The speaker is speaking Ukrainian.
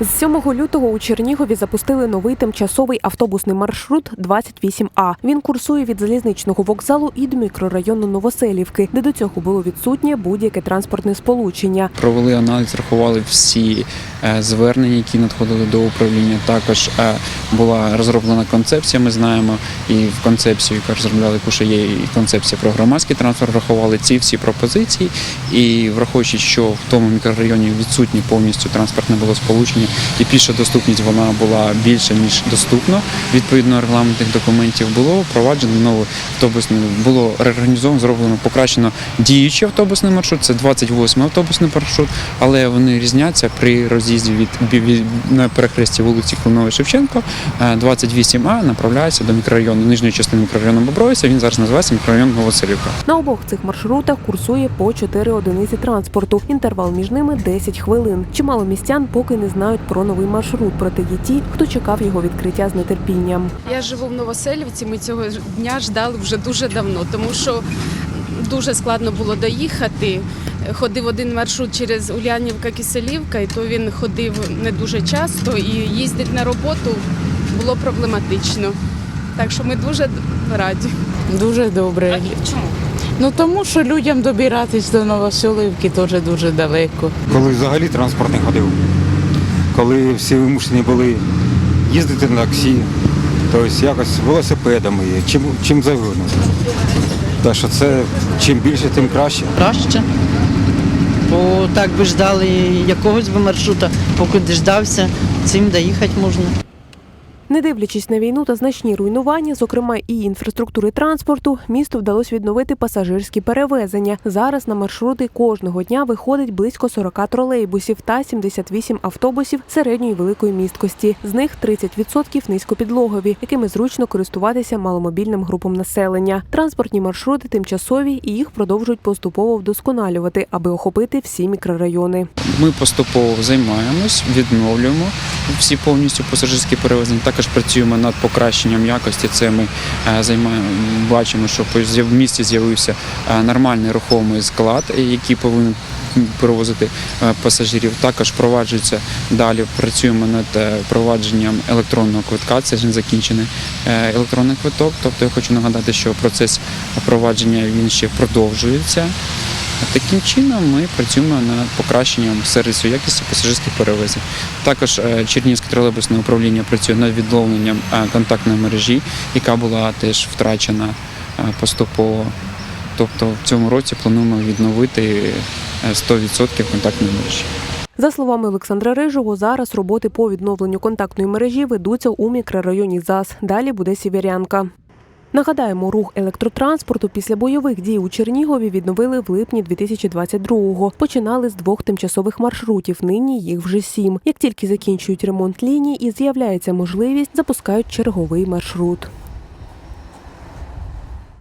З 7 лютого у Чернігові запустили новий тимчасовий автобусний маршрут 28А. Він курсує від залізничного вокзалу і до мікрорайону Новоселівки, де до цього було відсутнє будь-яке транспортне сполучення. Провели аналіз, рахували всі е, звернення, які надходили до управління. Також е, була розроблена концепція. Ми знаємо, і в концепцію, яку розробляли Куша, є і концепція про громадський транспорт. Врахували ці всі пропозиції. І враховуючи, що в тому мікрорайоні відсутні повністю транспортне було сполучення, і піша доступність вона була більше ніж доступна. Відповідно регламентних документів було впроваджено новий автобусний, було реорганізовано, зроблено покращено діючий автобусний маршрут. Це 28 автобусний маршрут, але вони різняться при роз'їзді від, від на перехресті вулиці Клинової Шевченко. Е, 28А направляється до мікрорайону нижньої частини мікрорайону Бобровиця. Він зараз називається мікрорайон Новоселівка. На обох цих маршрутах курсує по 4 одиниці транспорту. Інтервал між ними 10 хвилин. Чимало містян поки не знають про новий маршрут, проте є ті, хто чекав його відкриття з нетерпінням. Я живу в Новоселівці. Ми цього дня ждали вже дуже давно, тому що дуже складно було доїхати. Ходив один маршрут через Улянівка Киселівка, і то він ходив не дуже часто, і їздити на роботу було проблематично. Так що ми дуже раді. Дуже добре. Чому? Ну тому що людям добиратись до Новоселівки теж дуже далеко. коли взагалі транспорт не ходив, коли всі вимушені були їздити на таксі, тобто якось велосипедами, чим, чим завгодно. Так що це чим більше, тим краще. краще. Бо так би ждали якогось би маршрута, поки діждався, цим доїхати можна. Не дивлячись на війну та значні руйнування, зокрема і інфраструктури транспорту, місту вдалося відновити пасажирські перевезення. Зараз на маршрути кожного дня виходить близько 40 тролейбусів та 78 автобусів середньої великої місткості. З них 30% низькопідлогові, якими зручно користуватися маломобільним групам населення. Транспортні маршрути тимчасові і їх продовжують поступово вдосконалювати, аби охопити всі мікрорайони. Ми поступово займаємось, відновлюємо всі повністю пасажирські перевезення. Також працюємо над покращенням якості. Це ми е, займаємо, бачимо, що в місті з'явився е, нормальний рухомий склад, е, який повинен перевозити пасажирів. Також впроваджується далі. Працюємо над впровадженням електронного квитка. Це ж не закінчений електронний квиток. Тобто я хочу нагадати, що процес впровадження він ще продовжується. Таким чином ми працюємо над покращенням сервісу якості пасажирських перевезень. Також е, Чернігівське тролейбусне управління працює над відновленням е, контактної мережі, яка була теж втрачена е, поступово. Тобто в цьому році плануємо відновити е, 100% контактної мережі. За словами Олександра Рижого, зараз роботи по відновленню контактної мережі ведуться у мікрорайоні ЗАЗ. Далі буде Сіверянка. Нагадаємо, рух електротранспорту після бойових дій у Чернігові відновили в липні 2022-го. Починали з двох тимчасових маршрутів. Нині їх вже сім. Як тільки закінчують ремонт ліній і з'являється можливість, запускають черговий маршрут.